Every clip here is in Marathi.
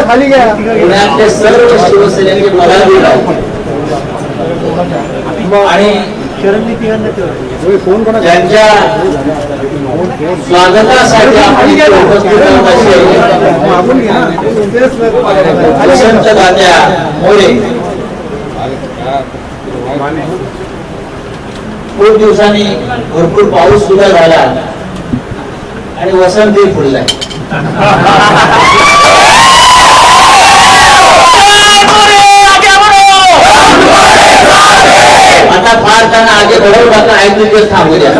खाली घ्या पुण्यातले सर्व मला दिला आणि त्यांच्या स्वागतासाठी आपण उपस्थित मोरे खूप दिवसांनी भरपूर पाऊस सुद्धा झाला आणि वसंतही फुललाय आता फार त्यांना आगे दिवस थांबू द्या.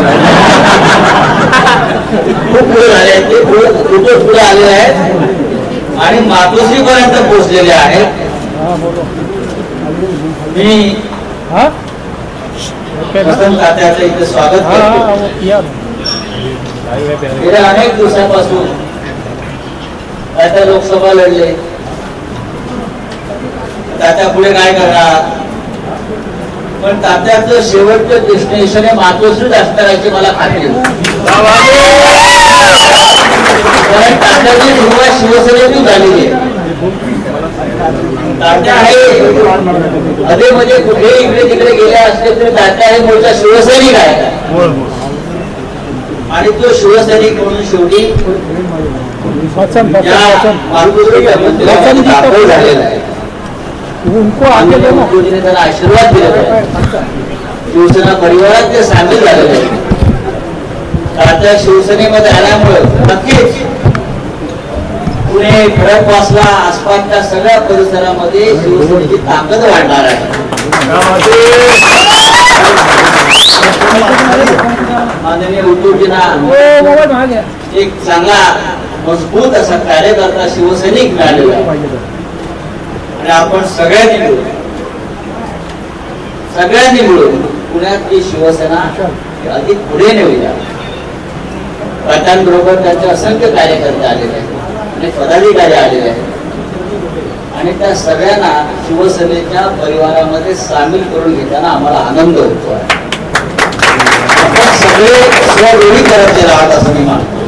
खूप पुढे झाले ते. पुढे खूपच पुढे आलेले आहेत. आणि मातोश्री पर्यंत पोहोचलेले आहेत. मी वसंत तात्याचं इथे स्वागत करतो. गेल्या अनेक दिवसापासून तात्या लोकसभा लढले. तात्या पुढे काय करणार? पण तात्याचं शेवटचं डेस्टिनेशन हे मातोश्रीच असणार याची मला खात्री आहे. कारण तात्याची सुरुवात शिवसेनेतून झालेली आहे. तात्या हे अधे मध्ये कुठे इकडे तिकडे गेले असले तरी तात्या हे मूळचा शिवसैनिक आहे. आणि तो शिवसैनिक म्हणून शेवटी झालेला आहे. उनको आगे आशीर्वाद दिलेला आहे शिवसेना परिवारात ते सामील झालेले आहेत तात्या शिवसेनेमध्ये आल्यामुळे नक्कीच पुणे खडकवासला आसपासच्या सगळ्या परिसरामध्ये शिवसेनेची ताकद वाढणार आहे. माननीय उद्धवजींना महाग एक चांगला मजबूत असा कार्यकर्ता शिवसैनिक मिळालेला आहे. आणि आपण सगळ्यांनी मिळून सगळ्यांनी मिळून पुण्यातली शिवसेना अधिक पुढे नेऊया. पाटांबरोबर त्यांचे असंख्य कार्यकर्ते आलेले आहेत आणि पदाधिकारी आलेले आहेत. आणि त्या सगळ्यांना शिवसेनेच्या परिवारामध्ये सामील करून घेताना आम्हाला आनंद होतो आहे आपण सगळे स्ववेळी करत राहत असं मी मानतो.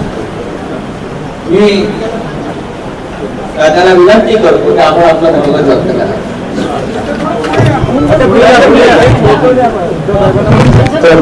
मी दादाला विनंती करतो की आपण आपलं मनोगत व्यक्त करा. तर